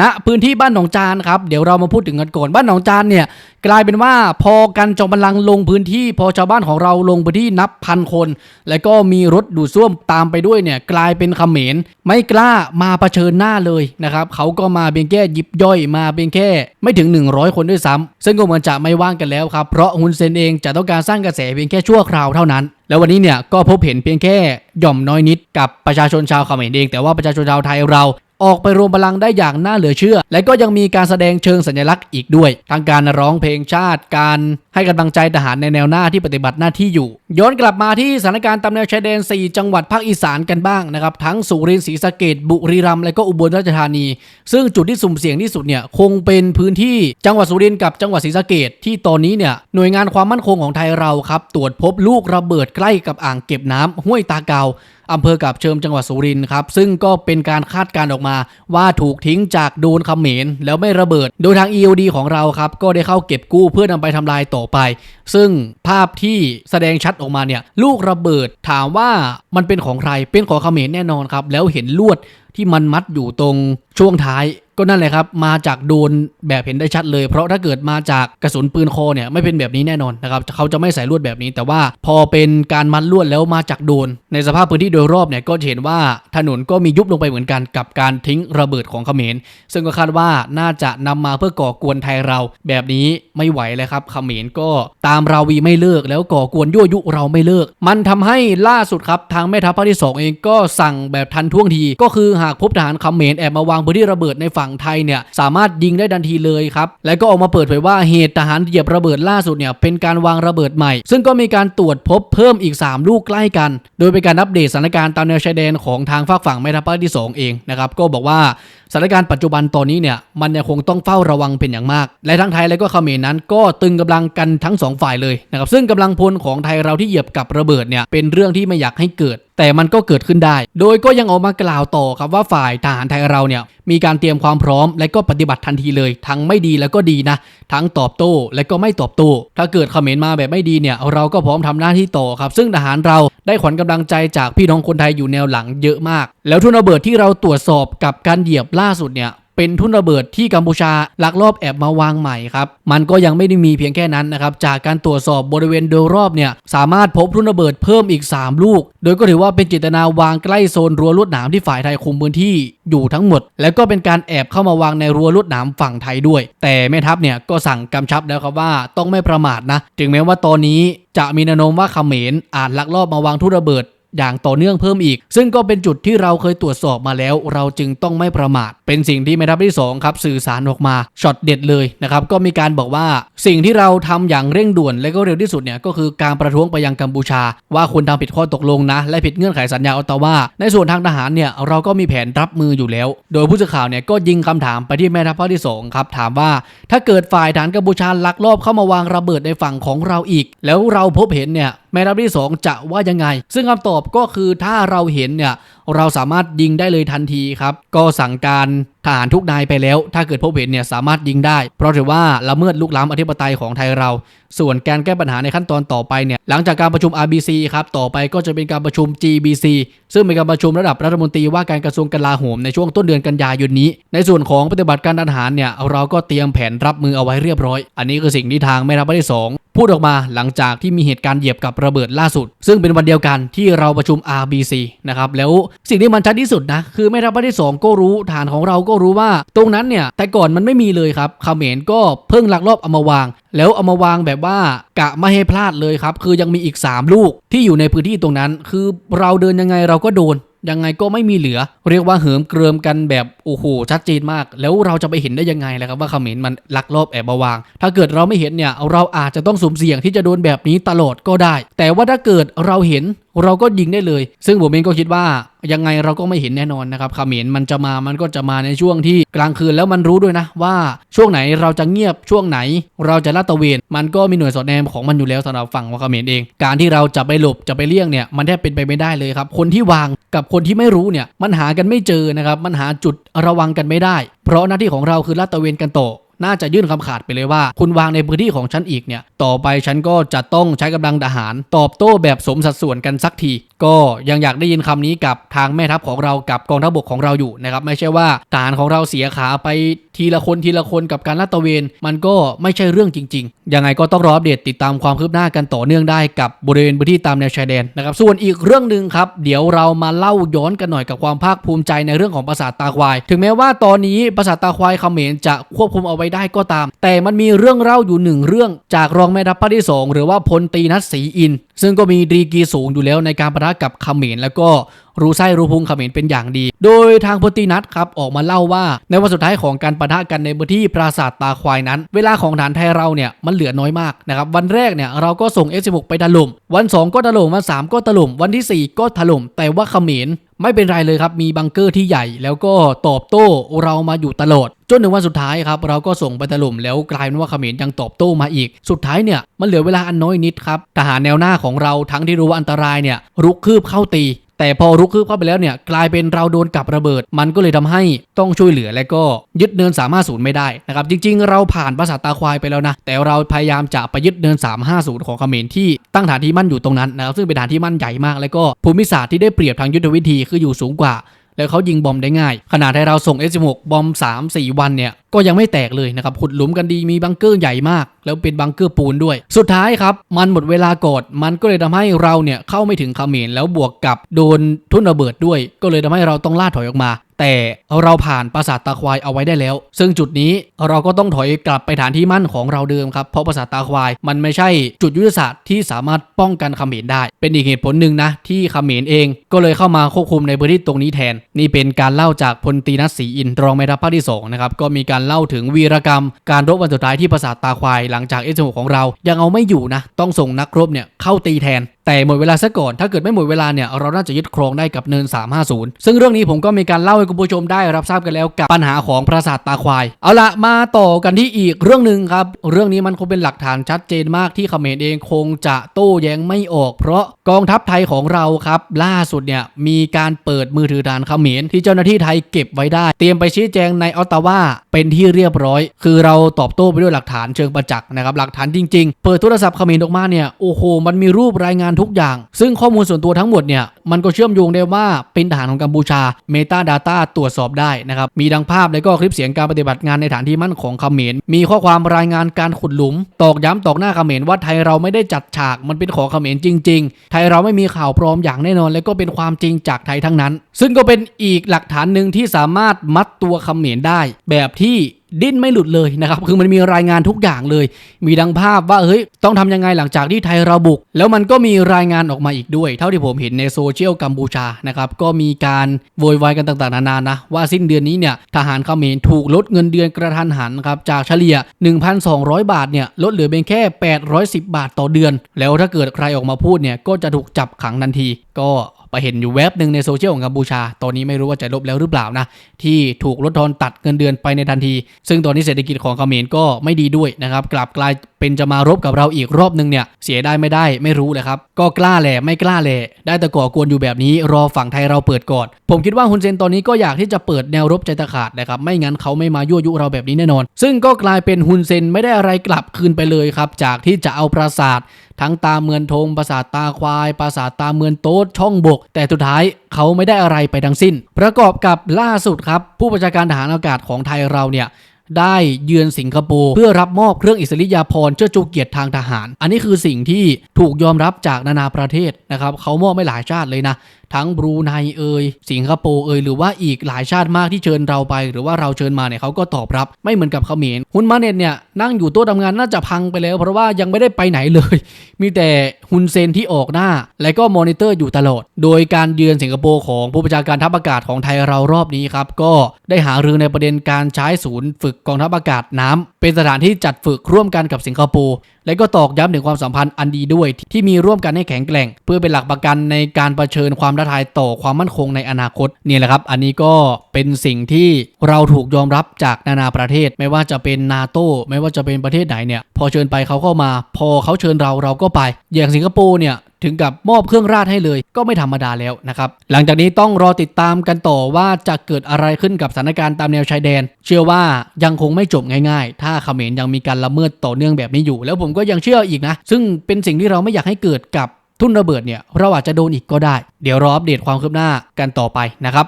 ณพื้นที่บ้านหนองจานครับเดี๋ยวเรามาพูดถึงกันก่อนบ้านหนองจานเนี่ยกลายเป็นว่าพอกันจอมพลังลงพื้นที่ พอชาวบ้านของเราลงพื้นที่นับพันคน แล้วก็มีรถดูดซ่วมตามไปด้วยเนี่ยกลายเป็นขเขมรไม่กล้ามาเผชิญหน้าเลยนะครับเขาก็มาเพียงแค่ยิบย่อยมาเพียงแค่ ไม่ถึง 100 คนด้วยซ้ำซึ่งก็เหมือนจะไม่ว่างกันแล้วครับเพราะฮุนเซนเองจะต้องการสร้างกระแสเพียงแค่ชั่วคราวเท่านั้นแล้ววันนี้เนี่ยก็พบเห็นเพียงแค่หย่อมน้อยนิดกับประชาชนชาวเขมรเอง แต่ว่าประชาชนชาวไทยเรา ออกไปรวมพลังได้อย่างน่าเหลือเชื่อ และก็ยังมีการแสดงเชิงสัญลักษณ์อีกด้วย ทั้งการร้องเพลงชาติการ ให้กำลังใจทหารในแนวหน้าที่ปฏิบัติหน้าที่อยู่ ย้อนกลับมาที่สถานการณ์ตามแนวชายแดน 4 จังหวัดภาคอีสานกันบ้างนะครับ ทั้งสุรินทร์ศรีสะเกดบุรีรัมย์และก็อุบลราชธานี ซึ่งจุดที่สุ่มเสี่ยงที่สุดเนี่ยคงเป็นพื้นที่จังหวัดสุรินทร์กับจังหวัดศรีสะเกดที่ตอนนี้เนี่ยหน่วยงานความมั่นคงของไทยเราครับตรวจพบลูกระเบิดใกล้กับอ่างเก็บน้ำห้วยตาเกาอำเภอกับเชิมจังหวัดสุรินทร์ครับ ซึ่งก็เป็นการคาดการณ์ออกมา ว่าถูกทิ้งจากโดนเขมรแล้วไม่ระเบิด โดยทาง EOD ของเราครับก็ได้เข้าเก็บกู้เพื่อนำไปทำลายต่อไป ซึ่งภาพที่แสดงชัดออกมาเนี่ยลูกระเบิดถามว่ามันเป็นของใครเป็นของเขมรแน่นอนครับ แล้วเห็นลวดที่มันมัดอยู่ตรงช่วงท้าย ก็นั่นแหละครับมาจากโดนแบบเห็นได้ชัดเลย เพราะถ้าเกิดมาจากกระสุนปืนคอเนี่ยไม่เป็นแบบนี้แน่นอนนะครับเขาจะไม่ใส่ลวดแบบนี้ แต่ว่าพอเป็นการมัดลวดแล้วมาจากโดน ในสภาพพื้นที่โดยรอบเนี่ยก็เห็นว่าถนนก็มียุบลงไปเหมือนกันกับการทิ้งระเบิดของเขมร ซึ่งก็คาดว่าน่าจะนำมาเพื่อก่อกวนไทยเรา แบบนี้ไม่ไหวเลยครับเขมรก็ตามราวีไม่เลิก แล้วก่อกวนยั่วยุเราไม่เลิก มันทำให้ล่าสุดครับทางแม่ทัพภาคที่สองเองก็สั่งแบบทันท่วงที ก็คือหากพบทหารเขมรแอบมาวางพื้นที่ระเบิดในฝั่งไทยเนี่ยสามารถยิงได้ทันทีเลยครับและก็ออกมาเปิดเผยว่าเหตุทหารเหยียบระเบิดล่าสุดเนี่ยเป็นการวางระเบิดใหม่ ซึ่งก็มีการตรวจพบเพิ่มอีก 3 ลูกใกล้กัน โดยเป็นการอัปเดตสถานการณ์ตามแนวชายแดนของทางฝากฝั่งแม่ทัพภาคที่ 2 เองนะครับก็บอกว่าสถานการณ์ปัจจุบันตอนนี้เนี่ยมันยังคงต้องเฝ้าระวังเป็นอย่างมาก และทั้งไทยและก็เขมรนั้น ก็ตึงกำลังกันทั้งสองฝ่ายเลยนะครับซึ่งกำลังพลของไทยเราที่เหยียบกับระเบิดเนี่ยเป็นเรื่องที่ไม่อยากให้เกิด แต่มันก็เกิดขึ้นได้ โดยก็ยังออกมากล่าวต่อครับว่าฝ่ายทหารไทยเราเนี่ยมีการเตรียมความพร้อม และก็ปฏิบัติทันทีเลย ทั้งไม่ดีแล้วก็ดีนะ ทั้งตอบโต้และก็ไม่ตอบโต้ถ้าเกิดเขมรมาแบบไม่ดีเนี่ยเราก็พร้อมทำหน้าที่ต่อครับ ซึ่งทหารเรา ได้ขวัญกำลังใจจากพี่น้องคนไทยอยู่แนวหลังเยอะมาก แล้วทุนระเบิดที่เราตรวจสอบกับการเหยียบล่าสุดเนี่ย เป็นทุ่นระเบิดที่กัมพูชาลักลอบแอบมาวางใหม่ครับ มันก็ยังไม่ได้มีเพียงแค่นั้นนะครับ จากการตรวจสอบบริเวณโดยรอบเนี่ยสามารถพบทุ่นระเบิดเพิ่มอีก 3 ลูก โดยก็ถือว่าเป็นเจตนาวางใกล้โซนรั้วลวดหนามที่ฝ่ายไทยคุมพื้นที่อยู่ทั้งหมด แล้วก็เป็นการแอบเข้ามาวางในรั้วลวดหนามฝั่งไทยด้วย แต่แม่ทัพเนี่ยก็สั่งกำชับแล้วครับว่าต้องไม่ประมาทนะ ถึงแม้ว่าตอนนี้จะมีแนวโน้มว่าเขมรอาจลักลอบมาวางทุ่นระเบิด อย่างต่อเนื่องเพิ่มอีก ซึ่งก็เป็นจุดที่เราเคยตรวจสอบมาแล้ว เราจึงต้องไม่ประมาท เป็นสิ่งที่แม่ทัพที่2ครับสื่อสารออกมาช็อตเด็ดเลยนะครับก็มีการบอกว่าสิ่งที่เราทำอย่างเร่งด่วนและก็เร็วที่สุดเนี่ยก็คือการประท้วงไปยังกัมพูชา ว่าคุณทำผิดข้อตกลงนะ และผิดเงื่อนไขสัญญาออตตาวาในส่วนทางทหารเนี่ยเราก็มีแผนรับมืออยู่แล้ว โดยผู้สื่อข่าวเนี่ยก็ยิงคำถามไปที่แม่ทัพภาคที่สองครับถามว่า ถ้าเกิดฝ่ายฐานกัมพูชาลักลอบเข้ามาวางระเบิดในฝั่งของเราอีก แล้วเราพบเห็นเนี่ย แม่ทัพที่ 2 จะว่ายังไง ซึ่งคำตอบก็คือถ้าเราเห็นเนี่ยเราสามารถยิงได้เลยทันทีครับ ก็สั่งการทหารทุกนายไปแล้ว ถ้าเกิดพบเห็นเนี่ยสามารถยิงได้ เพราะถือว่าละเมิดลุกล้ำอธิปไตยของไทยเรา ส่วนการแก้ปัญหาในขั้นตอนต่อไปเนี่ยหลังจากการประชุม RBC ครับต่อไปก็จะเป็นการประชุม GBC ซึ่งเป็นการประชุมระดับรัฐมนตรีว่าการกระทรวงกลาโหมในช่วงต้นเดือนกันยายนนี้ ในส่วนของปฏิบัติการทหารเนี่ยเราก็เตรียมแผนรับมือเอาไว้เรียบร้อย อันนี้คือสิ่งที่ทางแม่ทัพภาคที่สอง พูดออกมาหลังจากที่มีเหตุการณ์เหยียบกับระเบิดล่าสุด ซึ่งเป็นวันเดียวกันที่เราประชุม RBC นะครับแล้วสิ่งที่มันชัดที่สุดนะคือแม่ทัพภาคที่สองก็รู้ฐานของเราก็รู้ว่า ตรงนั้นเนี่ยแต่ก่อนมันไม่มีเลยครับเขมรก็เพิ่งลักลอบเอามาวาง แล้วเอามาวางแบบว่ากะไม่ให้พลาดเลยครับคือยังมีอีก 3 ลูกที่อยู่ในพื้นที่ตรงนั้น คือเราเดินยังไงเราก็โดน ยังไงก็ไม่มีเหลือ เรียกว่าเหิมเกริมกันแบบโอ้โหชัดเจนมาก แล้วเราจะไปเห็นได้ยังไงล่ะครับว่าเขมรมันลักลอบแอบมาวาง ถ้าเกิดเราไม่เห็นเนี่ยเราอาจจะต้องสุ่มเสี่ยงที่จะโดนแบบนี้ตลอดก็ได้ แต่ว่าถ้าเกิดเราเห็นเราก็ยิงได้เลย ซึ่งผมเองก็คิดว่ายังไงเราก็ไม่เห็นแน่นอนนะครับขมรมันจะมา มันก็จะมาในช่วงที่กลางคืนแล้วมันรู้ด้วยนะว่าช่วงไหนเราจะเงียบช่วงไหน เราจะลาดตะเวน มันก็มีหน่วยสอดแนมของมันอยู่แล้วสำหรับฝั่งของเขมรเอง การที่เราจะไปหลบจะไปเลี่ยงเนี่ยมันแทบเป็นไปไม่ได้เลยครับ คนที่วางกับคนที่ไม่รู้เนี่ยมันหากันไม่เจอนะครับมันหาจุดระวังกันไม่ได้ เพราะหน้าที่ของเราคือลาดตระเวนกันต่อน่าจะยื่นคำขาดไปเลยว่า คุณวางในพื้นที่ของฉันอีกเนี่ย ต่อไปฉันก็จะต้องใช้กำลังทหาร ตอบโต้แบบสมสัดส่วนกันสักทีก็ยังอยากได้ยินคำนี้กับทางแม่ทัพของเรากับกองทัพบกของเราอยู่นะครับไม่ใช่ว่าทหารของเราเสียขาไปทีละคนทีละคนกับการลาดตระเวน มันก็ไม่ใช่เรื่องจริงๆ ยังไงก็ต้องรออัปเดตติดตามความคืบหน้ากันต่อเนื่องได้กับบริเวณพื้นที่ตามแนวชายแดนนะครับส่วนอีกเรื่องหนึ่งครับ เดี๋ยวเรามาเล่าย้อนกันหน่อยกับความภาคภูมิใจในเรื่องของปราสาทตาควาย ถึงแม้ว่าตอนนี้ปราสาทตาควายเขมรจะควบคุมเอาไว้ได้ก็ตาม แต่มันมีเรื่องเล่าอยู่หนึ่งเรื่องจากรองแม่ทัพภาคที่สองหรือว่าพลตีนัทศรีอิน ซึ่งก็มีดีกีสูงอยู่แล้วในการประระกับเขมรแล้วก็ รู้ไส้รู้พุงเขมรเป็นอย่างดี โดยทางพตรีนัทครับออกมาเล่าว่า ในวันสุดท้ายของการประทะกันในพื้นที่ปราสาทตาควายนั้น เวลาของฐานไทยเราเนี่ยมันเหลือน้อยมากนะครับวันแรกเนี่ยเราก็ส่ง F16 ไปถล่มวัน 2 ก็ถล่มวัน 3 ก็ถล่มวันที่ 4 ก็ถล่มแต่ว่าเขมรไม่เป็นไรเลยครับ มีบังเกอร์ที่ใหญ่ แล้วก็ตอบโต้เรามาอยู่ตลอด จนถึงวันสุดท้ายครับ เราก็ส่งไปถล่มแล้วกลายเป็นว่าเขมรยังตอบโต้มาอีก สุดท้ายเนี่ย มันเหลือเวลาอันน้อยนิดครับ ทหารแนวหน้าของเราทั้งที่รู้ว่าอันตรายเนี่ย รุกคืบเข้าตี แต่พอรุกคืบเข้าไปแล้วเนี่ยกลายเป็นเราโดนกับระเบิด มันก็เลยทำให้ต้องช่วยเหลือและก็ยึดเนิน350 ไม่ได้นะครับจริง ๆ เราผ่านปราสาตาควายไปแล้วนะ แต่เราพยายามจะไปยึดเนิน 350 ของเขมรที่ตั้งฐานที่มั่นอยู่ตรงนั้นนะครับซึ่งเป็นฐานที่มั่นใหญ่มาก แล้วก็ภูมิศาสตร์ที่ได้เปรียบทางยุทธวิธีคืออยู่สูงกว่าแล้วเขายิงบอมได้ง่าย ขนาดที่เราส่ง S16 บอม 3-4 วันเนี่ย ก็ยังไม่แตกเลยนะครับขุดหลุมกันดีมีบังเกอร์ใหญ่มาก แล้วเป็นบังเกอร์ปูนด้วย สุดท้ายครับ มันหมดเวลากอดมันก็เลยทำให้เราเนี่ยเข้าไม่ถึงเขมรแล้วบวกกับโดนทุ่นระเบิดด้วย ก็เลยทำให้เราต้องล่าถอยออกมาแต่เราผ่านปราสาทตาควายเอาไว้ได้แล้ว ซึ่งจุดนี้เราก็ต้องถอยกลับไปฐานที่มั่นของเราเดิมครับ เพราะปราสาทตาควายมันไม่ใช่จุดยุทธศาสตร์ที่สามารถป้องกันเขมรได้ เป็นอีกเหตุผลหนึ่งนะ ที่เขมรเองก็เลยเข้ามาควบคุมในพื้นที่ตรงนี้แทน นี่เป็นการเล่าจากพลตีนัทศรีอินรองแม่ทัพภาคที่สองนะครับก็มีการเล่าถึงวีรกรรม การรบวันสุดท้ายที่ปราสาทตาควายหลังจากเอสโของเรายังเอาไม่อยู่นะ ต้องส่งนักรบเนี่ยเข้าตีแทน แต่หมดเวลาซะก่อน ถ้าเกิดไม่หมดเวลาเนี่ยเราน่าจะยึดครองได้กับเนิน 350 ซึ่งเรื่องนี้ผมก็มีการเล่าให้คุณผู้ชมได้รับทราบกันแล้วกับปัญหาของปราสาทตาควาย เอาละมาต่อกันที่อีกเรื่องหนึ่งครับ เรื่องนี้มันคงเป็นหลักฐานชัดเจนมากที่เขมรเองคงจะโต้แย้งไม่ออก เพราะกองทัพไทยของเราครับ ล่าสุดเนี่ยมีการเปิดมือถือฐานเขมรที่เจ้าหน้าที่ไทยเก็บไว้ได้ เตรียมไปชี้แจงในออตตาวาเป็นที่เรียบร้อย คือเราตอบโต้ไปด้วยหลักฐานเชิงประจักษ์นะครับหลักฐานจริง ๆ เปิดโทรศัพท์เขมรออกมาเนี่ยโอ้โหมันมีรูปรายงานทุกอย่าง ซึ่งข้อมูลส่วนตัวทั้งหมดเนี่ยมันก็เชื่อมโยงได้ว่าเป็นทหารของกัมพูชา Meta Data ตรวจสอบได้นะครับมีดังภาพและก็คลิปเสียงการปฏิบัติงานในฐานที่มั่นของเขมรมีข้อความรายงานการขุดหลุม ตอกย้ำตอกหน้าเขมรว่าไทยเราไม่ได้จัดฉากมันเป็นของเขมรจริง ๆ ไทยเราไม่มีข่าวปลอมอย่างแน่นอน และก็เป็นความจริงจากไทยทั้งนั้น ซึ่งก็เป็นอีกหลักฐานหนึ่งที่สามารถมัดตัวเขมรได้ แบบที่ดิ้นไม่หลุดเลยนะครับ คือมันมีรายงานทุกอย่างเลย มีดังภาพว่าเฮ้ยต้องทำยังไงหลังจากที่ไทยเราบุก แล้วมันก็มีรายงานออกมาอีกด้วย เท่าที่ผมเห็นในโซเชียลกัมพูชานะครับก็มีการโวยวายกันต่างๆนานานะว่าสิ้นเดือนนี้เนี่ยทหารเขมรถูกลดเงินเดือนกระทันหันครับจากเฉลี่ย 1,200 บาทเนี่ยลดเหลือเพียงแค่ 810 บาทต่อเดือน แล้วถ้าเกิดใครออกมาพูดเนี่ยก็จะถูกจับขังทันที ก็ ไปเห็นอยู่เว็บหนึ่งในโซเชียลของกัมพูชา ตอนนี้ไม่รู้ว่าจะลบแล้วหรือเปล่านะ ที่ถูกลดทอนตัดเงินเดือนไปในทันที ซึ่งตอนนี้เศรษฐกิจของเขมรก็ไม่ดีด้วยนะครับ กลับกลายเป็นจะมารบกับเราอีกรอบหนึ่งเนี่ย เสียได้ไม่ได้ไม่รู้เลยครับ ก็กล้าแหละไม่กล้าแหละได้แต่ก่อกวนอยู่แบบนี้ รอฝั่งไทยเราเปิดก่อน ผมคิดว่าฮุนเซนตอนนี้ก็อยากที่จะเปิดแนวรบใจตะขาดนะครับ ไม่งั้นเขาไม่มายั่วยุเราแบบนี้แน่นอน ซึ่งก็กลายเป็นฮุนเซนไม่ได้อะไรกลับคืนไปเลยครับ จากที่จะเอาปราสาททั้งตาเมือนธงปราสาทตาควาย ปราสาทตาเมือนโต๊ดช่องบก แต่สุดท้ายเขาไม่ได้อะไรไปทั้งสิ้น ประกอบกับล่าสุดครับ ผู้บัญชาการทหารอากาศของไทยเราเนี่ยได้เยือนสิงคโปร์เพื่อรับมอบเครื่องอิสริยาภรณ์เชิดจูเกียรติทางทหาร อันนี้คือสิ่งที่ถูกยอมรับจากนานาประเทศนะครับเขามอบไม่หลายชาติเลยนะทั้งบรูไนเอยสิงคโปร์เอยหรือว่าอีกหลายชาติมากที่เชิญเราไป หรือว่าเราเชิญมาเนี่ยเขาก็ตอบรับไม่เหมือนกับเขมรฮุนมาเน็ตเนี่ยนั่งอยู่โต๊ะทำงานน่าจะพังไปแล้ว เพราะว่ายังไม่ได้ไปไหนเลย มีแต่ฮุนเซนที่ออกหน้า และก็มอนิเตอร์อยู่ตลอด โดยการเยือนสิงคโปร์ของผู้บัญชาการทัพอากาศของไทยเรารอบนี้ครับก็ได้หารือในประเด็นการใช้ศูนย์ ฝึกกองทัพอากาศน้ำเป็นสถานที่จัดฝึกร่วมกันกับสิงคโปร์ และก็ตอกย้ำถึงความสัมพันธ์อันดีด้วย ที่มีร่วมกันให้แข็งแกร่ง เพื่อเป็นหลักประกันในการรเผชิญความท้าทายต่อความมั่นคงในอนาคตนี่แหละครับ อันนี้ก็เป็นสิ่งที่เราถูกยอมรับจากนานาประเทศ ไม่ว่าจะเป็นนาโตไม่ว่าจะเป็นประเทศไหนเนี่ยพอเชิญไปเขาเข้ามา พอเขาเชิญเราเราก็ไป อย่างสิงคโปร์เนี่ย ถึงกับมอบเครื่องราชให้เลย ก็ไม่ธรรมดาแล้วนะครับ หลังจากนี้ต้องรอติดตามกันต่อว่าจะเกิดอะไรขึ้นกับสถานการณ์ตามแนวชายแดน เชื่อว่ายังคงไม่จบง่ายๆ ถ้าเขมรยังมีการละเมิดต่อเนื่องแบบนี้อยู่ แล้วผมก็ยังเชื่ออีกนะ ซึ่งเป็นสิ่งที่เราไม่อยากให้เกิดกับทุ่นระเบิดเนี่ยเราอาจจะโดนอีกก็ได้ เดี๋ยวรออัปเดตความคืบหน้ากันต่อไปนะครับ